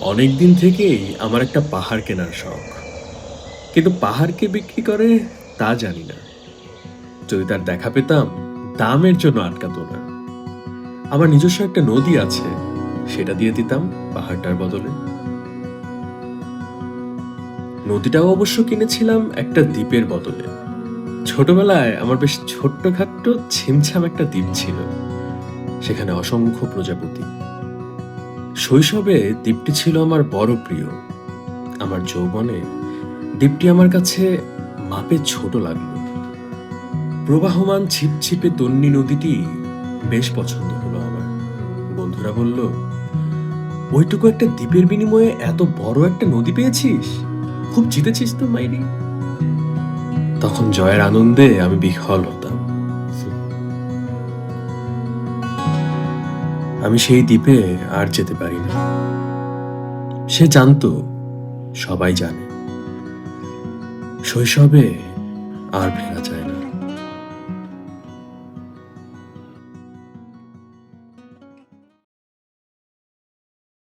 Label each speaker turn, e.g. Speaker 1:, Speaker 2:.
Speaker 1: অনেক দিন থেকেই আমার একটা পাহাড় কেনার শখ। কিন্তু পাহাড়কে বিক্রি করে তা জানি না। যদি তার দেখা পেতাম, দামের জন্য আটকাতো না। আমার নিজস্ব একটা নদী আছে, সেটা দিয়ে দিতাম পাহাড়টার বদলে। নদীটাও অবশ্য কিনেছিলাম একটা দ্বীপের বদলে। ছোটবেলায় আমার বেশ ছোট্ট ছোট্টখাট্ট, ছিমছাম একটা দ্বীপ ছিল। সেখানে অসংখ্য প্রজাপতি। শৈশবে দ্বীপটি ছিল আমার বড় প্রিয়। আমার যৌবনে দ্বীপটি আমার কাছে মাপে ছোট লাগল। প্রবাহমান ছিপছিপে তন্নি নদীটি বেশ পছন্দ হলো আমার। বন্ধুরা বলল, ওইটুকু একটা দ্বীপের বিনিময়ে এত বড় একটা নদী পেয়েছিস? খুব জিতেছিস তো, মাইরি? তখন জয়ের আনন্দে আমি বিহ্বল হতাম। আমি সেই দ্বীপে আর যেতে পারি না। সে জানত, সবাই জানে। শৈশবে আর ফেরা যায়